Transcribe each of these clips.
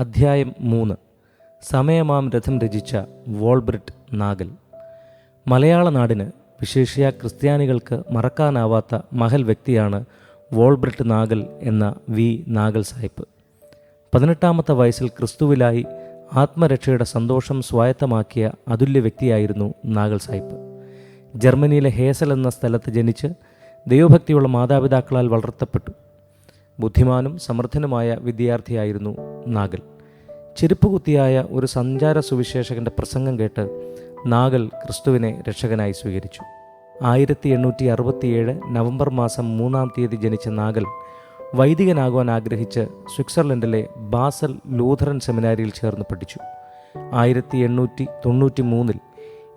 അധ്യായം മൂന്ന്. സമയമാം രഥം രചിച്ച വോൾബ്രിട്ട് നാഗൽ. മലയാള നാടിന് വിശേഷിയ ക്രിസ്ത്യാനികൾക്ക് മറക്കാനാവാത്ത മഹൽ വ്യക്തിയാണ് വോൾബ്രിട്ട് നാഗൽ എന്ന വി. നാഗൽ സാഹിബ്. പതിനെട്ടാമത്തെ വയസ്സിൽ ക്രിസ്തുവിലായി ആത്മരക്ഷയുടെ സന്തോഷം സ്വായത്തമാക്കിയ അതുല്യ വ്യക്തിയായിരുന്നു നാഗൽ സാഹിബ്. ജർമ്മനിയിലെ ഹേസൽ എന്ന സ്ഥലത്ത് ജനിച്ച് ദൈവഭക്തിയുള്ള മാതാപിതാക്കളാൽ വളർത്തപ്പെട്ടു. ബുദ്ധിമാനും സമർത്ഥനുമായ വിദ്യാർത്ഥിയായിരുന്നു നാഗൽ. ചെരുപ്പുകുത്തിയായ ഒരു സഞ്ചാര സുവിശേഷകന്റെ പ്രസംഗം കേട്ട് നാഗൽ ക്രിസ്തുവിനെ രക്ഷകനായി സ്വീകരിച്ചു. ആയിരത്തി എണ്ണൂറ്റി അറുപത്തിയേഴ് നവംബർ മാസം മൂന്നാം തീയതി ജനിച്ച നാഗൽ വൈദികനാകുവാൻ ആഗ്രഹിച്ച് സ്വിറ്റ്സർലൻഡിലെ ബാസൽ ലൂഥറൻ സെമിനാരിയിൽ ചേർന്ന് പഠിച്ചു. ആയിരത്തി എണ്ണൂറ്റി തൊണ്ണൂറ്റി മൂന്നിൽ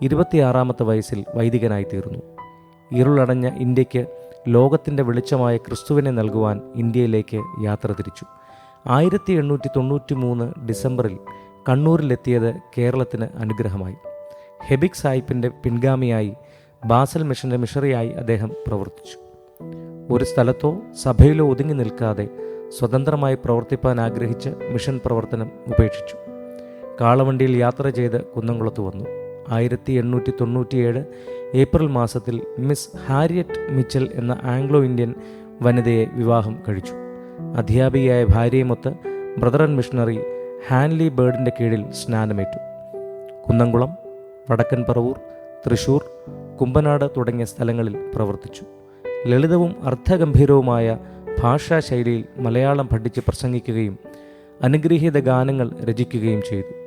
ഇരുപത്തിയാറാമത്തെ വയസ്സിൽ വൈദികനായി തീർന്നു. ഇരുളടഞ്ഞ ഇന്ത്യയ്ക്ക് ലോകത്തിന്റെ വെളിച്ചമായ ക്രിസ്തുവിനെ നൽകുവാൻ ഇന്ത്യയിലേക്ക് യാത്ര തിരിച്ചു. ആയിരത്തി എണ്ണൂറ്റി തൊണ്ണൂറ്റി മൂന്ന് ഡിസംബറിൽ കണ്ണൂരിലെത്തിയത് കേരളത്തിന് അനുഗ്രഹമായി. ഹെബിക് സാഹിബിന്റെ പിൻഗാമിയായി ബാസൽ മിഷന്റെ മിഷറിയായി അദ്ദേഹം പ്രവർത്തിച്ചു. ഒരു സ്ഥലത്തോ സഭയിലോ ഒതുങ്ങി നിൽക്കാതെ സ്വതന്ത്രമായി പ്രവർത്തിപ്പാൻ ആഗ്രഹിച്ച് മിഷൻ പ്രവർത്തനം ഉപേക്ഷിച്ചു. കാളവണ്ടിയിൽ യാത്ര ചെയ്ത് കുന്നംകുളത്ത് വന്നു. ആയിരത്തി എണ്ണൂറ്റി തൊണ്ണൂറ്റിയേഴ് ഏപ്രിൽ മാസത്തിൽ മിസ് ഹാരിയറ്റ് മിച്ചൽ എന്ന ആംഗ്ലോ ഇന്ത്യൻ വനിതയെ വിവാഹം കഴിച്ചു. അധ്യാപികയായ ഭാര്യയുമൊത്ത് ബ്രദറൻ മിഷണറി ഹാൻലി ബേർഡിന്റെ കീഴിൽ സ്നാനമേറ്റു. കുന്നംകുളം വടക്കൻ പറവൂർ തൃശൂർ കുമ്പനാട് തുടങ്ങിയ സ്ഥലങ്ങളിൽ പ്രവർത്തിച്ചു. ലളിതവും അർത്ഥഗംഭീരവുമായ ഭാഷാശൈലിയിൽ മലയാളം പഠിച്ച് പ്രസംഗിക്കുകയും അനുഗ്രഹീത ഗാനങ്ങൾ രചിക്കുകയും ചെയ്തു.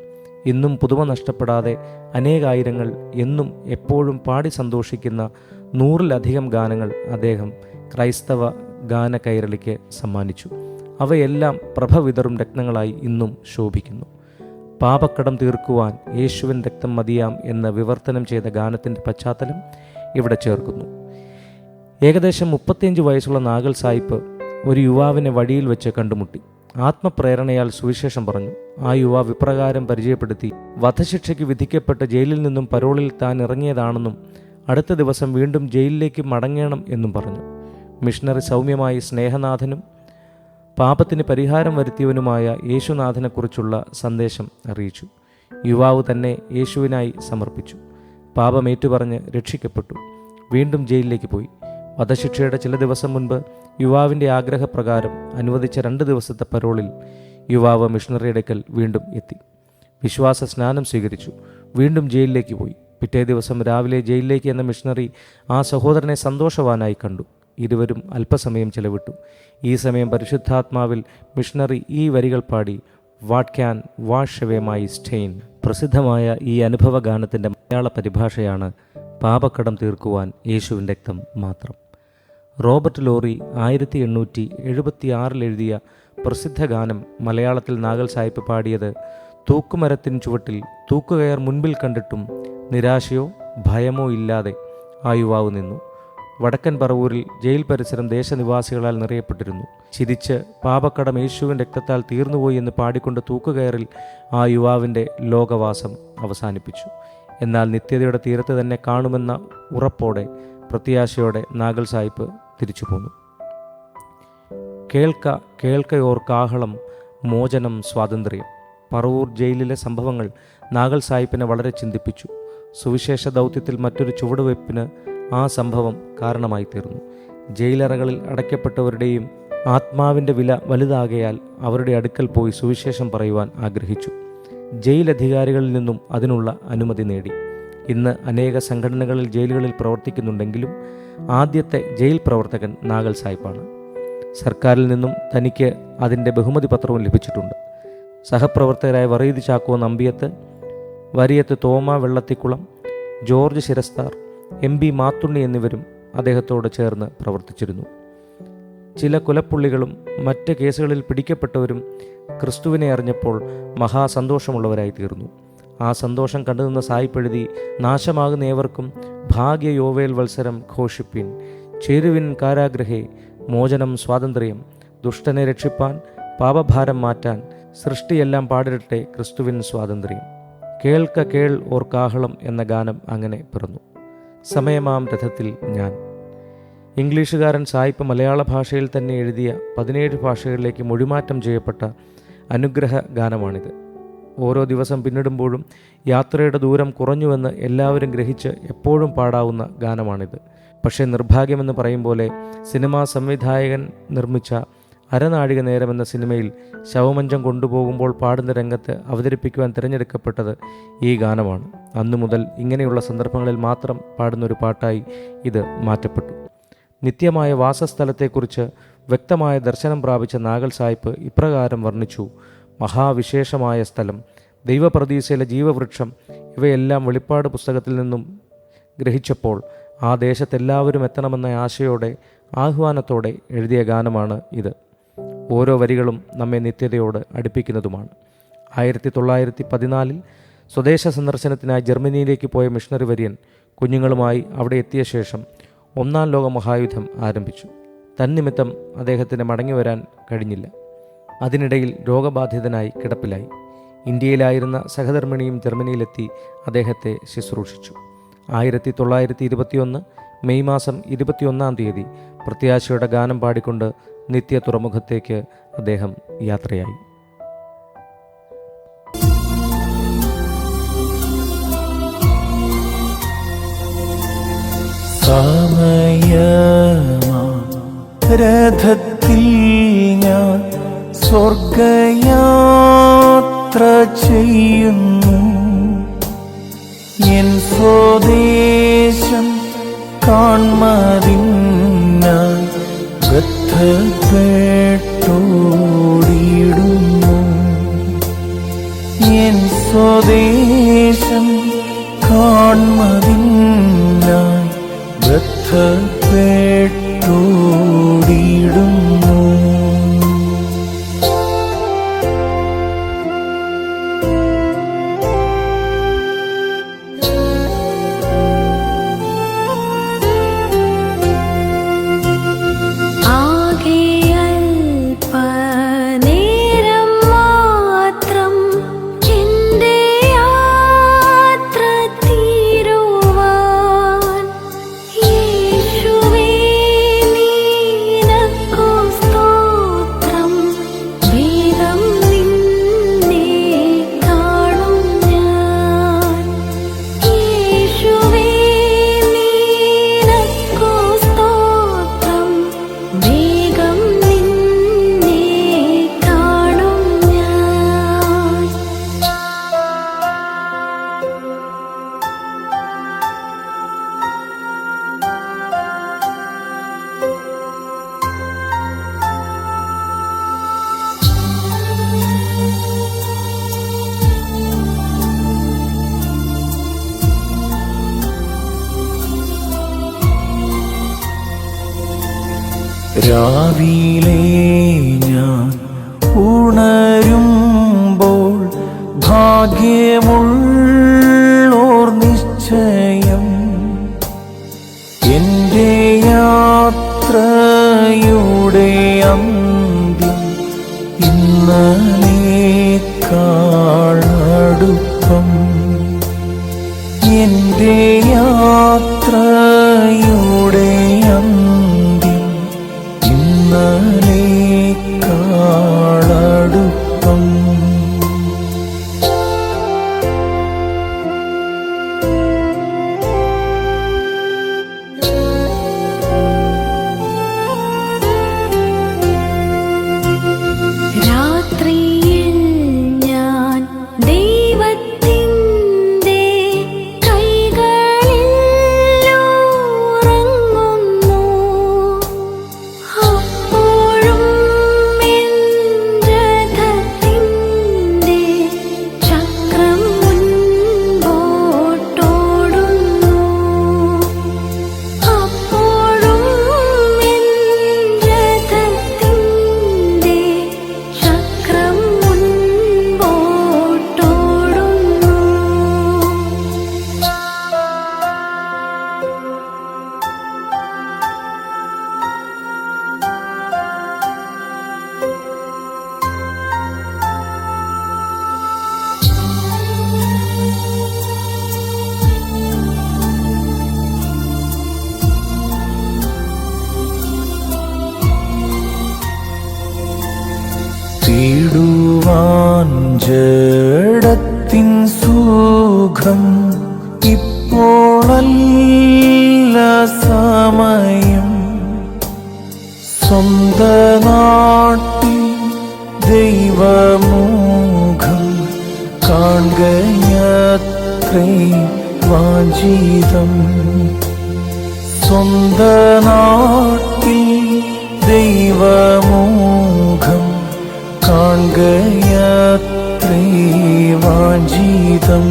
ഇന്നും പുതുമ നഷ്ടപ്പെടാതെ അനേകായിരങ്ങൾ എന്നും എപ്പോഴും പാടി സന്തോഷിക്കുന്ന നൂറിലധികം ഗാനങ്ങൾ അദ്ദേഹം ക്രൈസ്തവ ഗാന കൈരളിക്ക് സമ്മാനിച്ചു. അവയെല്ലാം പ്രഭവിതറും രക്തങ്ങളായി ഇന്നും ശോഭിക്കുന്നു. പാപക്കടം തീർക്കുവാൻ യേശുവിൻ രക്തം മതിയാം എന്ന് വിവർത്തനം ചെയ്ത ഗാനത്തിന്റെ പശ്ചാത്തലം ഇവിടെ ചേർക്കുന്നു. ഏകദേശം മുപ്പത്തിയഞ്ച് വയസ്സുള്ള നാഗൽ സായിപ്പ് ഒരു യുവാവിനെ വഴിയിൽ വെച്ച് കണ്ടുമുട്ടി. ആത്മപ്രേരണയാൽ സുവിശേഷം പറഞ്ഞു. ആ യുവാവ് ഇപ്രകാരം പരിചയപ്പെടുത്തി. വധശിക്ഷയ്ക്ക് വിധിക്കപ്പെട്ട ജയിലിൽ നിന്നും പരോളിൽ താൻ ഇറങ്ങിയതാണെന്നും അടുത്ത ദിവസം വീണ്ടും ജയിലിലേക്ക് മടങ്ങണം എന്നും പറഞ്ഞു. മിഷണറി സൗമ്യമായി സ്നേഹനാഥനും പാപത്തിന് പരിഹാരം വരുത്തിയവനുമായ യേശുനാഥനെക്കുറിച്ചുള്ള സന്ദേശം അറിയിച്ചു. യുവാവ് തന്നെ യേശുവിനായി സമർപ്പിച്ചു. പാപമേറ്റുപറഞ്ഞ് രക്ഷിക്കപ്പെട്ടു. വീണ്ടും ജയിലിലേക്ക് പോയി. വധശിക്ഷയുടെ ചില ദിവസം മുൻപ് യുവാവിന്റെ ആഗ്രഹപ്രകാരം അനുവദിച്ച രണ്ട് ദിവസത്തെ പരോളിൽ യുവാവ് മിഷണറി അടുക്കൽ വീണ്ടും എത്തി. വിശ്വാസ സ്നാനം സ്വീകരിച്ചു. വീണ്ടും ജയിലിലേക്ക് പോയി. പിറ്റേ ദിവസം രാവിലെ ജയിലിലേക്ക് എന്ന മിഷണറി ആ സഹോദരനെ സന്തോഷവാനായി കണ്ടു. ഇരുവരും അല്പസമയം ചെലവിട്ടു. ഈ സമയം പരിശുദ്ധാത്മാവിൽ മിഷണറി ഈ വരികൾ പാടി what can wash away my stain പ്രസിദ്ധമായ ഈ അനുഭവ ഗാനത്തിന്റെ മലയാള പരിഭാഷയാണ് പാപക്കടം തീർക്കുവാൻ യേശുവിന്റെ രക്തം മാത്രം. റോബർട്ട് ലോറി ആയിരത്തി എണ്ണൂറ്റി എഴുപത്തി ആറിൽ എഴുതിയ പ്രസിദ്ധ ഗാനം മലയാളത്തിൽ നാഗൽ സാഹിബ് പാടിയത് തൂക്കുമരത്തിൻ ചുവട്ടിൽ തൂക്കുകയർ മുൻപിൽ കണ്ടിട്ടും നിരാശയോ ഭയമോ ഇല്ലാതെ ആ യുവാവ് നിന്നു. വടക്കൻ പറവൂരിൽ ജയിൽ പരിസരം ദേശനിവാസികളാൽ നിറയപ്പെട്ടിരുന്നു. ചിരിച്ച് പാപക്കടം യേശുവിൻ രക്തത്താൽ തീർന്നുപോയി എന്ന് പാടിക്കൊണ്ട് തൂക്കുകയറിൽ ആ യുവാവിന്റെ ലോകവാസം അവസാനിപ്പിച്ചു. എന്നാൽ നിത്യതയുടെ തീരത്ത് തന്നെ കാണുമെന്ന ഉറപ്പോടെ പ്രത്യാശയോടെ നാഗൽ സാഹിബ് തിരിച്ചു പോന്നു കേൾക്ക കേൾക്കയോർക്കാഹളം മോചനം സ്വാതന്ത്ര്യം. പറവൂർ ജയിലിലെ സംഭവങ്ങൾ നാഗൽ സാഹിബിനെ വളരെ ചിന്തിപ്പിച്ചു. സുവിശേഷ ദൗത്യത്തിൽ മറ്റൊരു ചുവടുവയ്പ്പിന് ആ സംഭവം കാരണമായി തീർന്നു ജയിലറകളിൽ അടയ്ക്കപ്പെട്ടവരുടെയും ആത്മാവിന്റെ വില വലുതാകയാൽ അവരുടെ അടുക്കൽ പോയി സുവിശേഷം പറയുവാൻ ആഗ്രഹിച്ചു. ജയിൽ അധികാരികളിൽ നിന്നും അതിനുള്ള അനുമതി നേടി. ഇന്ന് അനേക സംഘടനകളിൽ ജയിലുകളിൽ പ്രവർത്തിക്കുന്നുണ്ടെങ്കിലും ആദ്യത്തെ ജയിൽ പ്രവർത്തകൻ നാഗൽ സാഹിബാണ്. സർക്കാരിൽ നിന്നും തനിക്ക് അതിന്റെ ബഹുമതി പത്രവും ലഭിച്ചിട്ടുണ്ട്. സഹപ്രവർത്തകരായ വറീദ് ചാക്കോ നമ്പിയത്ത് വരിയത്ത് തോമ വെള്ളത്തിക്കുളം ജോർജ് ശിരസ്താർ എം ബി മാത്തുണ്ണി എന്നിവരും അദ്ദേഹത്തോട് ചേർന്ന് പ്രവർത്തിച്ചിരുന്നു. ചില കുലപ്പുള്ളികളും മറ്റ് കേസുകളിൽ പിടിക്കപ്പെട്ടവരും ക്രിസ്തുവിനെ അറിഞ്ഞപ്പോൾ മഹാസന്തോഷമുള്ളവരായി തീർന്നു ആ സന്തോഷം കണ്ടുനിന്ന സായിപ്പ് എഴുതി നാശമാകുന്ന ഏവർക്കും ഭാഗ്യ യോവേൽ വത്സരം ഘോഷിപ്പിൻ ചേരുവിൻ കാരാഗ്രഹേ മോചനം സ്വാതന്ത്ര്യം ദുഷ്ടനെ രക്ഷിപ്പാൻ പാപഭാരം മാറ്റാൻ സൃഷ്ടിയെല്ലാം പാടിരട്ടെ ക്രിസ്തുവിൻ സ്വാതന്ത്ര്യം. കേൾക്ക കേൾ ഓർ കാഹളം എന്ന ഗാനം അങ്ങനെ പിറന്നു. സമയമാം രഥത്തിൽ ഞാൻ. ഇംഗ്ലീഷുകാരൻ സായിപ്പ് മലയാള ഭാഷയിൽ തന്നെ എഴുതിയ പതിനേഴ് ഭാഷകളിലേക്ക് മൊഴിമാറ്റം ചെയ്യപ്പെട്ട അനുഗ്രഹ ഗാനമാണിത്. ഓരോ ദിവസം പിന്നിടുമ്പോഴും യാത്രയുടെ ദൂരം കുറഞ്ഞുവെന്ന് എല്ലാവരും ഗ്രഹിച്ച് എപ്പോഴും പാടാവുന്ന ഗാനമാണിത്. പക്ഷേ നിർഭാഗ്യമെന്ന് പറയും പോലെ സിനിമാ സംവിധായകൻ നിർമ്മിച്ച അരനാഴിക നേരം എന്ന സിനിമയിൽ ശവമഞ്ചം കൊണ്ടുപോകുമ്പോൾ പാടുന്ന രംഗത്ത് അവതരിപ്പിക്കുവാൻ തിരഞ്ഞെടുക്കപ്പെട്ടത് ഈ ഗാനമാണ്. അന്നു മുതൽ ഇങ്ങനെയുള്ള സന്ദർഭങ്ങളിൽ മാത്രം പാടുന്നൊരു പാട്ടായി ഇത് മാറ്റപ്പെട്ടു. നിത്യമായ വാസസ്ഥലത്തെക്കുറിച്ച് വ്യക്തമായ ദർശനം പ്രാപിച്ച നാഗൽ സായിപ്പ് ഇപ്രകാരം വർണിച്ചു. മഹാവിശേഷമായ സ്ഥലം ദൈവപ്രതീക്ഷയിലെ ജീവവൃക്ഷം ഇവയെല്ലാം വെളിപ്പാട് പുസ്തകത്തിൽ നിന്നും ഗ്രഹിച്ചപ്പോൾ ആ ദേശത്തെല്ലാവരും എത്തണമെന്ന ആശയോടെ ആഹ്വാനത്തോടെ എഴുതിയ ഗാനമാണ് ഇത്. ഓരോ വരികളും നമ്മെ നിത്യതയോട് അടുപ്പിക്കുന്നതുമാണ്. ആയിരത്തി തൊള്ളായിരത്തി പതിനാലിൽ സ്വദേശ സന്ദർശനത്തിനായി ജർമ്മനിയിലേക്ക് പോയ മിഷണറി വര്യൻ കുഞ്ഞുങ്ങളുമായി അവിടെ എത്തിയ ശേഷം ഒന്നാം ലോക മഹായുദ്ധം ആരംഭിച്ചു. തന്നിമിത്തം അദ്ദേഹത്തിന് മടങ്ങി വരാൻ കഴിഞ്ഞില്ല. അതിനിടയിൽ രോഗബാധിതനായി കിടപ്പിലായി. ഇന്ത്യയിലായിരുന്ന സഹധർമ്മിണിയും ജർമ്മനിയിലെത്തി അദ്ദേഹത്തെ ശുശ്രൂഷിച്ചു. ആയിരത്തി തൊള്ളായിരത്തി ഇരുപത്തിയൊന്ന് മെയ് മാസം ഇരുപത്തിയൊന്നാം തീയതി പ്രത്യാശയുടെ ഗാനം പാടിക്കൊണ്ട് നിത്യ തുറമുഖത്തേക്ക് അദ്ദേഹം യാത്രയായി. രഥത്തിൽ ഞാൻ സ്വർഗയാത്ര ചെയ്യുന്നു. എൻ സ്വദേശം കാൺമതിനായി ബദ്ധപ്പെട്ടോടിയിടുന്നു. എൻ സ്വദേശം കാൺമതിനായി ബദ്ധപ്പെട്ടോടിയിടുന്നു രാവിലെ ഞാൻ ഉണരുമ്പോൾ ഭാഗ്യമുള്ളോർ നിശ്ചയം. എന്റെ യാത്രയുടെ അന്ത്യം ഇന്നലേക്കാളടുപ്പം എന്റെ യാത്രയുടെ ജഡത്തിൻ സുഖം ഇപ്പോഴല്ല സമയം. സ്വന്ത നാട്ടിൽ ദൈവമുഖം കാണുകയത്രേ വാഞ്ചിതം. സ്വന്ത നാട്ടിൽ ദൈവമുഖം കാണുകയത്രേ വാഞ്ചിതം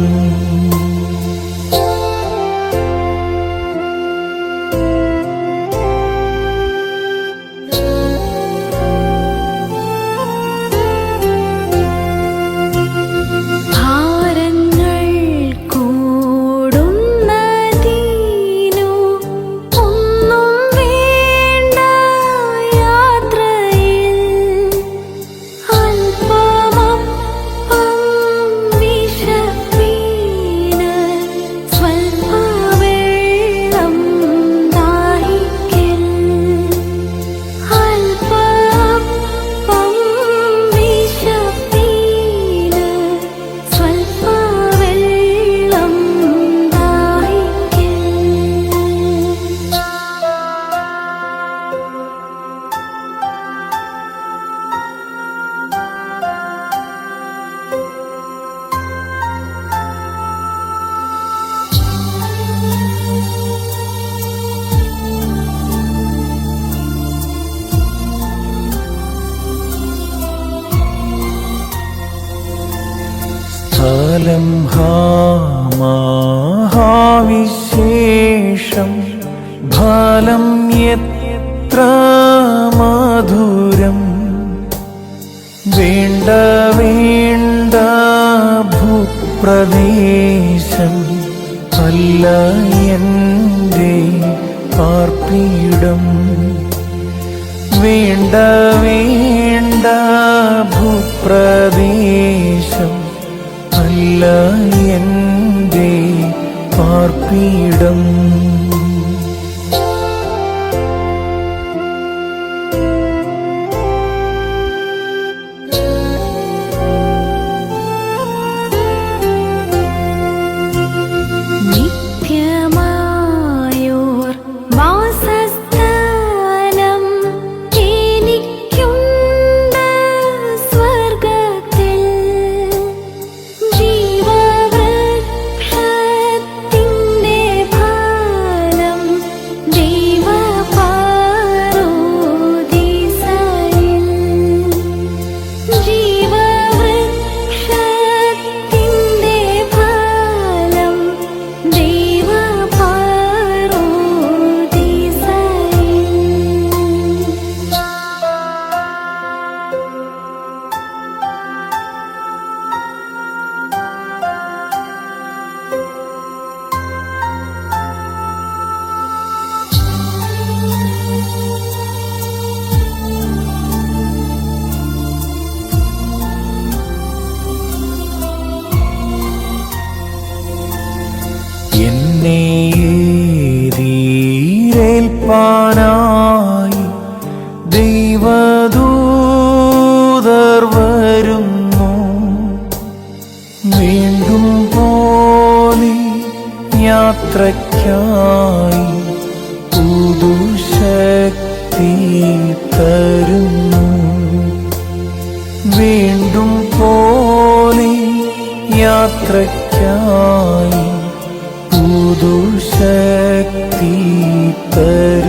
വേണ്ട വേണ്ട ഭൂപ്രദേശം അല്ല എന്റെ പാർപ്പിടം. വേണ്ട വേണ്ട ഭൂപ്രദേശം അല്ല എന്റെ പാർപ്പിടം. യാത്രയ്ക്കായി പുതുശക്തി തരുന്നു. വീണ്ടും പോലെ യാത്രയ്ക്കായി പുതുശക്തി തരുന്നു.